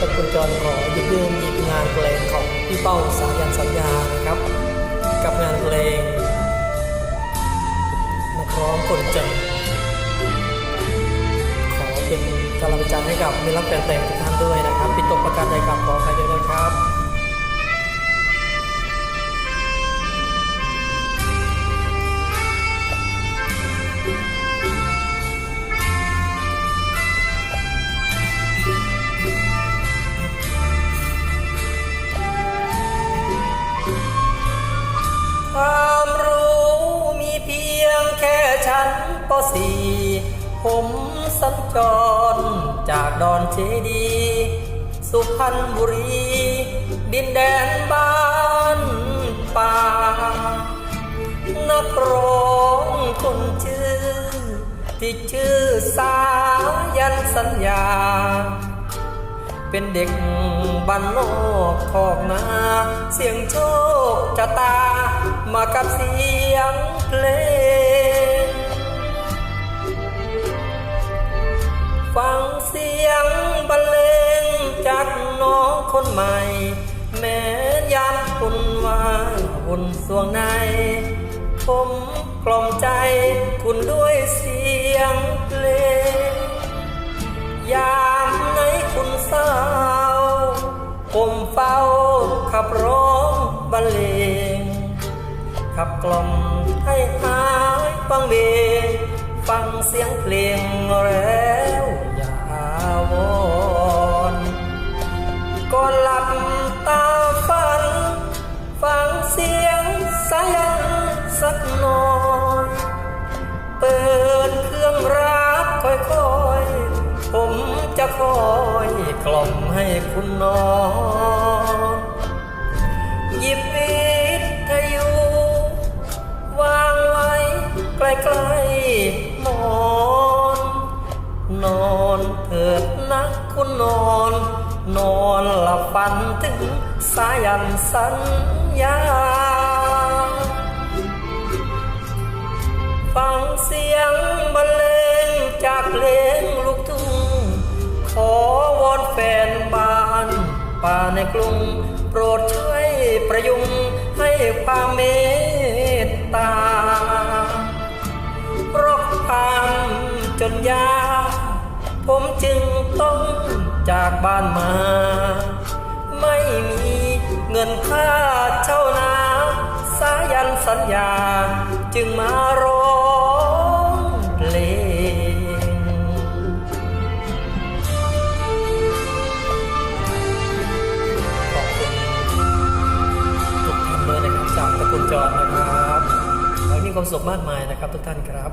ตระกุลจรขอหยิบยืมหยิบงานเพลงของพี่เป้าสายันสัญญานะครับ กับงานเพลงนักร้องคนเจนขอเป็นกำลังใจให้กับมิตรรักแฟนเพลงทุกท่านด้วยนะครับปิดตกประกาศใดกับขอใครด้วยนะครับ ปสี่ผมสัญจร จากดอนเจดีย์สุพรรณบุรี ดินแดนบ้านป่า นักร้องคนชื่อ ที่ชื่อสายันสัญญา เป็นเด็กบ้านนอกคอกนา เสียงโชคชะตามากับเสียงเพล คนใหม่ แม้ยามคุณว่าบุญสวงในผมกล่อมใจคุณด้วยเสียงเพลง ยามไหนคุณเศร้าผมเฝ้าขับร้องบรรเลง ขับกล่อมให้หายฟังเบงฟังเสียงเพลงแล้วอย่าวอน คอยกล่อมให้คุณนอนหยิบวิทยุวางไว้ใกล้ๆหมอน นอนเถิดนะคุณนอน นอนหลับฝันถึงสายันสัญญาฟังเสียงบรรเลงจากเพลงลูกทุ่ง ป่าในกรุงโปรดช่วยประยุงให้ความเมตตาเพราะความจนยากผมจึงต้องจากบ้านมา ไม่มีเงินค่าเช่านา สายันสัญญาจึงมารอ คุณจอนนะครับขอให้มีความสุขมากมายนะครับทุกท่านครับ